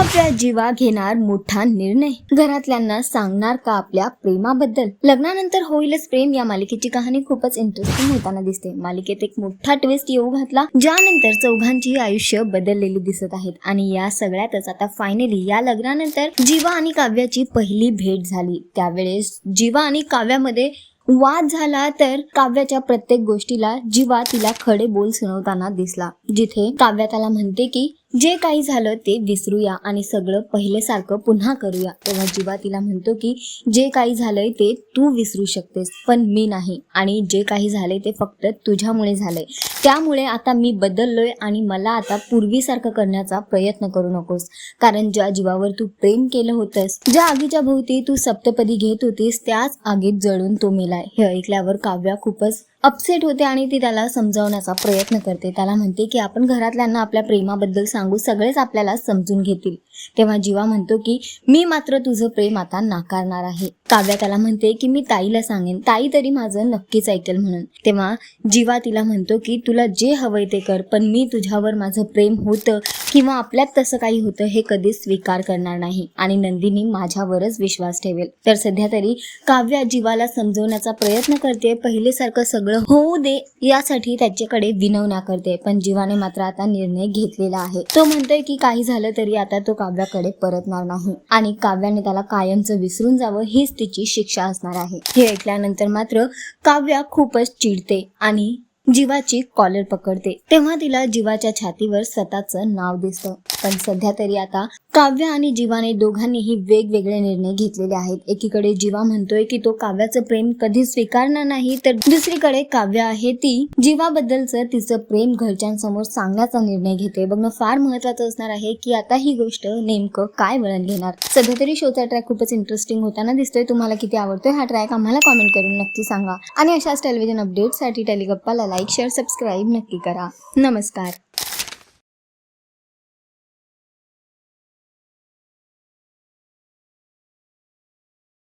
आपल्या जीवा घेणार मोठा निर्णय. घरातल्यांना सांगणार का आपल्या प्रेमाबद्दल? लग्नानंतर होईलच प्रेम. या मालिकेची कहाणी खूपच इंटरेस्टिंग होताना दिसते. मालिकेत एक मोठा ट्विस्ट येऊ घातला ज्यानंतर चौघांची आयुष्य बदललेली दिसत आहेत. आणि या सगळ्यातच आता फायनली या लग्नानंतर जीवा आणि काव्याची पहिली भेट झाली. त्यावेळेस जीवा आणि काव्यामध्ये वाद झाला तर काव्याच्या प्रत्येक गोष्टीला जीवा तिला खडे बोल सुनवताना दिसला. जिथे काव्या त्याला म्हणते की जे काही झालं ते विसरूया आणि सगळं पहिल्यासारखं पुन्हा करूया. तेव्हा जीवा तिला म्हणतो की जे काही झालंय ते तू विसरू शकतेस पण मी नाही. आणि जे काही झालंय ते फक्त तुझ्यामुळे झालंय. त्यामुळे आता मी बदललोय आणि मला आता पूर्वीसारखं करण्याचा प्रयत्न करू नकोस. कारण ज्या जीवावर तू प्रेम केलं होतंस ज्या आगीच्या भोवती तू सप्तपदी घेत होतीस त्याच आगीत जळून तो मेलाय. हे ऐकल्यावर काव्या खूपच अपसेट होते आणि ती त्याला समजावण्याचा प्रयत्न करते. त्याला म्हणते की आपण घरातल्यांना आपल्या प्रेमाबद्दल सांगू सगळेच आपल्याला समजून घेतील. तेव्हा जीवा म्हणतो की मी मात्र तुझं प्रेम आता नाकारणार आहे. काव्या त्याला म्हणते की मी ताईला सांगेन. ताई तरी माझं नक्कीच ऐकेल म्हणून. तेव्हा जीवा तिला म्हणतो की तुला जे हवंय ते कर पण मी तुझ्यावर माझं प्रेम होतं किंवा आपल्यात तसं काही होतं हे कधीच स्वीकार करणार नाही आणि नंदिनी माझ्यावरच विश्वास ठेवेल. तर सध्या तरी काव्या जीवाला समजवण्याचा प्रयत्न करते. पहिलेसारखं सगळं होऊ दे यासाठी त्याच्याकडे विनवण्या करते. पण जीवाने मात्र आता निर्णय घेतलेला आहे. तो म्हणतोय की काही झालं तरी आता तो काव्याकडे परतणार नाही. आणि काव्याने त्याला कायमचं विसरून जावं हीच तिची शिक्षा असणार आहे. हे ऐकल्यानंतर मात्र काव्या खूपच चिडते आणि जीवाची कॉलर पकडते. तेव्हा तिला जीवाच्या छातीवर स्वतःचं नाव दिसतं. पण सध्या तरी आता काव्य आणि जीवाने दोघांनीही वेगवेगळे निर्णय घेतलेले आहेत. एकीकडे जीवा म्हणतोय की तो काव्याचं प्रेम कधी स्वीकारणार नाही तर दुसरीकडे काव्य आहे ती जीवाबद्दलचं तिचं प्रेम घरच्यांसमोर सांगण्याचा निर्णय घेते. बघणं फार महत्वाचं असणार आहे की आता ही गोष्ट नेमकं काय वळण घेणार. सध्या तरी शोचा ट्रॅक खूपच इंटरेस्टिंग होताना दिसतोय. तुम्हाला किती आवडतोय हा ट्रॅक आम्हाला कॉमेंट करून नक्की सांगा. आणि अशाच टेलिव्हिजन अपडेटसाठी टेलिगप्पाला लाईक शेअर सबस्क्राईब नक्की करा. नमस्कार.